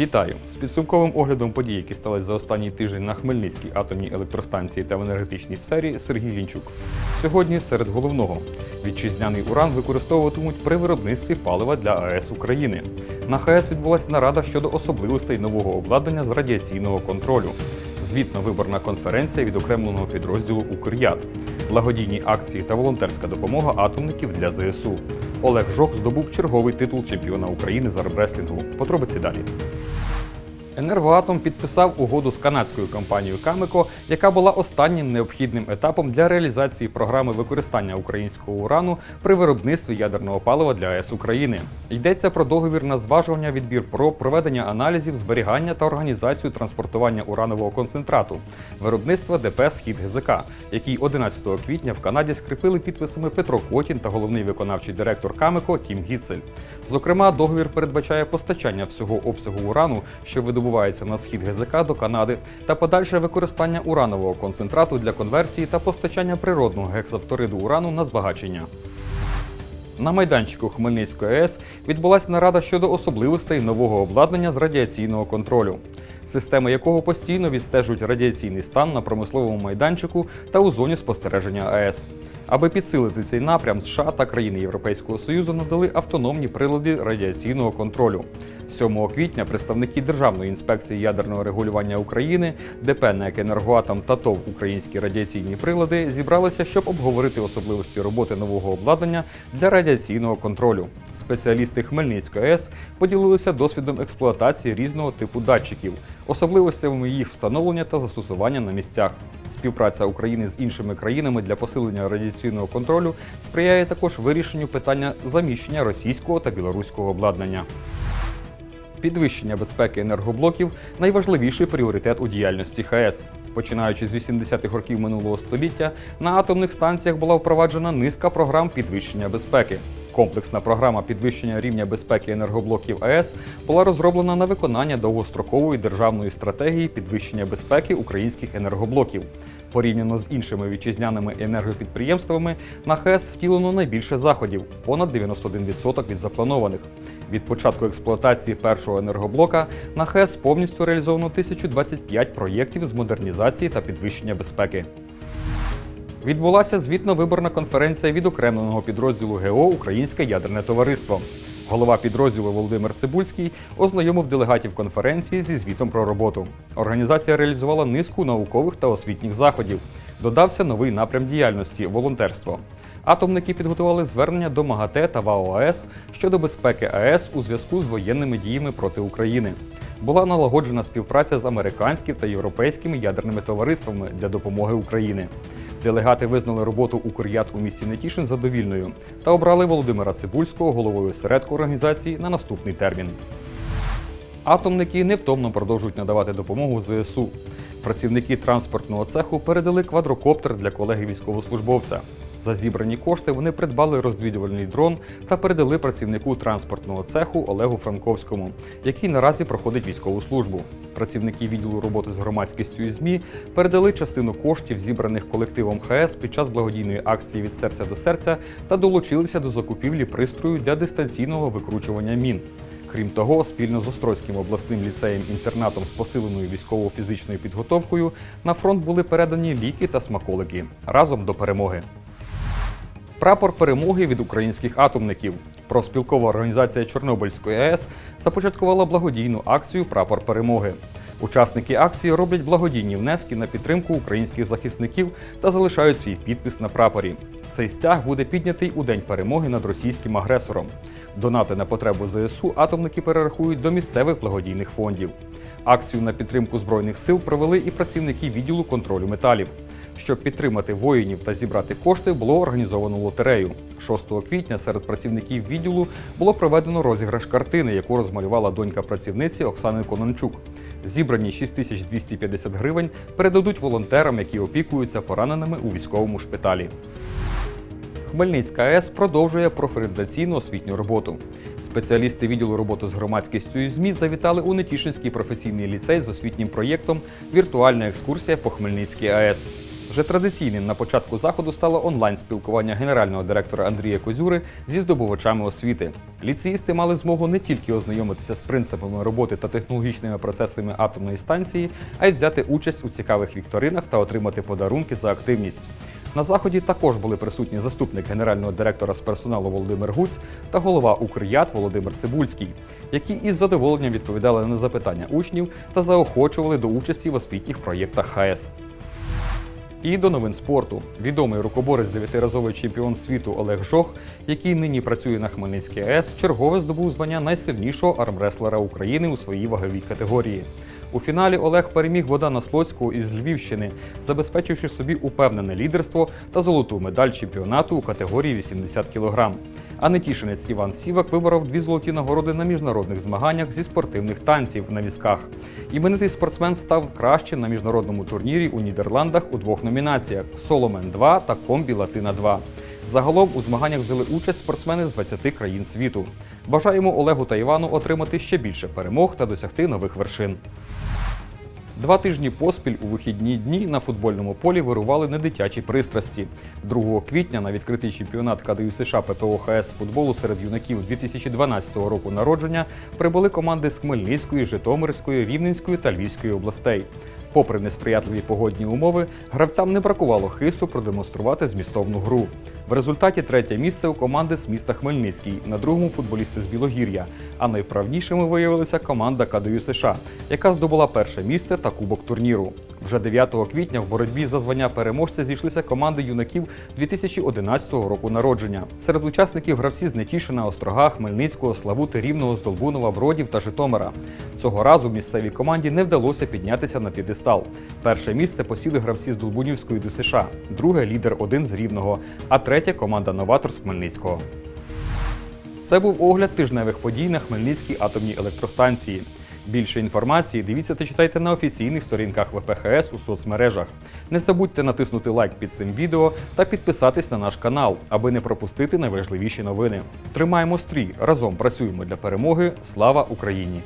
Вітаю з підсумковим оглядом подій, які сталися за останній тиждень на Хмельницькій атомній електростанції та в енергетичній сфері Сергій Лінчук. Сьогодні серед головного вітчизняний уран використовуватимуть при виробництві палива для АЕС України. На ХАЕС відбулася нарада щодо особливостей нового обладнання з радіаційного контролю. Звітно-виборна конференція відокремленого підрозділу Укрят, благодійні акції та волонтерська допомога атомників для ЗСУ. Олег Жох здобув черговий титул чемпіона України з армреслінгу. Подробиці далі. Енергоатом підписав угоду з канадською компанією Камеко, яка була останнім необхідним етапом для реалізації програми використання українського урану при виробництві ядерного палива для АЕС України. Йдеться про договір на зважування відбір про проведення аналізів, зберігання та організацію транспортування уранового концентрату, виробництва ДП Схід ГЗК, який 11 квітня в Канаді скріпили підписами Петро Котін та головний виконавчий директор Камеко Тім Гіцель. Зокрема, договір передбачає постачання всього обсягу урану, що видобувається на схід ГЗК до Канади, та подальше використання уранового концентрату для конверсії та постачання природного гексафториду урану на збагачення. На майданчику Хмельницької АЕС відбулася нарада щодо особливостей нового обладнання з радіаційного контролю, системи якого постійно відстежують радіаційний стан на промисловому майданчику та у зоні спостереження АЕС. Аби підсилити цей напрям, США та країни Європейського Союзу надали автономні прилади радіаційного контролю. 7 квітня представники Державної інспекції ядерного регулювання України, ДП НЕК «Енергоатом» та ТОВ Українські радіаційні прилади зібралися, щоб обговорити особливості роботи нового обладнання для радіаційного контролю. Спеціалісти Хмельницької АЕС поділилися досвідом експлуатації різного типу датчиків, особливостями їх встановлення та застосування на місцях. Співпраця України з іншими країнами для посилення радіаційного контролю сприяє також вирішенню питання заміщення російського та білоруського обладнання. Підвищення безпеки енергоблоків найважливіший пріоритет у діяльності ХАЕС. Починаючи з 80-х років минулого століття, на атомних станціях була впроваджена низка програм підвищення безпеки. Комплексна програма підвищення рівня безпеки енергоблоків АЕС була розроблена на виконання довгострокової державної стратегії підвищення безпеки українських енергоблоків. Порівняно з іншими вітчизняними енергопідприємствами, на ХЕС втілено найбільше заходів понад 91% від запланованих. Від початку експлуатації першого енергоблока на ХЕС повністю реалізовано 1025 проєктів з модернізації та підвищення безпеки. Відбулася звітно-виборна конференція відокремленого підрозділу ГО Українське ядерне товариство. Голова підрозділу Володимир Цибульський ознайомив делегатів конференції зі звітом про роботу. Організація реалізувала низку наукових та освітніх заходів. Додався новий напрям діяльності волонтерство. Атомники підготували звернення до МАГАТЕ та ВАО щодо безпеки АЕС у зв'язку з воєнними діями проти України. Була налагоджена співпраця з американськими та європейськими ядерними товариствами для допомоги Україні. Делегати визнали роботу Укрят у місті Нетішин задовільною та обрали Володимира Цибульського головою осередку організації на наступний термін. Атомники невтомно продовжують надавати допомогу ЗСУ. Працівники транспортного цеху передали квадрокоптер для колеги військовослужбовця. За зібрані кошти вони придбали розвідувальний дрон та передали працівнику транспортного цеху Олегу Франковському, який наразі проходить військову службу. Працівники відділу роботи з громадськістю і ЗМІ передали частину коштів, зібраних колективом ХС під час благодійної акції від серця до серця та долучилися до закупівлі пристрою для дистанційного викручування мін. Крім того, спільно з Острозьким обласним ліцеєм-інтернатом з посиленою військово-фізичною підготовкою на фронт були передані ліки та смаколики разом до перемоги. Прапор перемоги від українських атомників. Профспілкова організація Чорнобильської АЕС започаткувала благодійну акцію Прапор перемоги. Учасники акції роблять благодійні внески на підтримку українських захисників та залишають свій підпис на прапорі. Цей стяг буде піднятий у день перемоги над російським агресором. Донати на потребу ЗСУ атомники перерахують до місцевих благодійних фондів. Акцію на підтримку збройних сил провели і працівники відділу контролю металів. Щоб підтримати воїнів та зібрати кошти, було організовано лотерею. 6 квітня серед працівників відділу було проведено розіграш картини, яку розмалювала донька працівниці Оксани Конончук. Зібрані 6250 гривень передадуть волонтерам, які опікуються пораненими у військовому шпиталі. Хмельницька АЕС продовжує профорієнтаційну освітню роботу. Спеціалісти відділу роботи з громадськістю і ЗМІ завітали у Нетішинський професійний ліцей з освітнім проєктом Віртуальна екскурсія по Хмельницькій АЕС. Вже традиційним на початку заходу стало онлайн-спілкування генерального директора Андрія Козюри зі здобувачами освіти. Ліцеїсти мали змогу не тільки ознайомитися з принципами роботи та технологічними процесами атомної станції, а й взяти участь у цікавих вікторинах та отримати подарунки за активність. На заході також були присутні заступник генерального директора з персоналу Володимир Гуць та голова Укрят Володимир Цибульський, які із задоволенням відповідали на запитання учнів та заохочували до участі в освітніх проєктах ХАЕС. І до новин спорту. Відомий рукоборець дев'ятиразовий чемпіон світу Олег Жох, який нині працює на Хмельницькій АЕС, чергове здобув звання найсильнішого армреслера України у своїй ваговій категорії. У фіналі Олег переміг Богдана Слоцького із Львівщини, забезпечивши собі упевнене лідерство та золоту медаль чемпіонату у категорії 80 кг. А нетішинець Іван Сівак виборов дві золоті нагороди на міжнародних змаганнях зі спортивних танців на візках. Іменитий спортсмен став кращим на міжнародному турнірі у Нідерландах у двох номінаціях: Соломен 2 та Комбі Латина 2. Загалом у змаганнях взяли участь спортсмени з 20 країн світу. Бажаємо Олегу та Івану отримати ще більше перемог та досягти нових вершин. Два тижні поспіль у вихідні дні на футбольному полі вирували недитячі пристрасті. 2 квітня на відкритий чемпіонат КДЮ США ППО ХС футболу серед юнаків 2012 року народження прибули команди з Хмельницької, Житомирської, Рівненської та Львівської областей. Попри несприятливі погодні умови, гравцям не бракувало хисту продемонструвати змістовну гру. В результаті третє місце у команди з міста Хмельницький, на другому футболісти з Білогір'я. А найвправнішими виявилася команда КДЮ США, яка здобула перше місце та кубок турніру. Вже 9 квітня в боротьбі за звання переможця зійшлися команди юнаків 2011 року народження. Серед учасників гравці з Нетішина, Острога, Хмельницького, Славути, Рівного, Здолбунова, Бродів та Житомира. Цього разу місцевій команді не вдалося піднятися на п'єдестал. Перше місце посіли гравці з Долбунівської ДСШ, друге лідер один з Рівного, а третє команда Новатор з Хмельницького. Це був огляд тижневих подій на Хмельницькій атомній електростанції. Більше інформації дивіться та читайте на офіційних сторінках ВПХС у соцмережах. Не забудьте натиснути лайк під цим відео та підписатись на наш канал, аби не пропустити найважливіші новини. Тримаємо стрій, разом працюємо для перемоги. Слава Україні!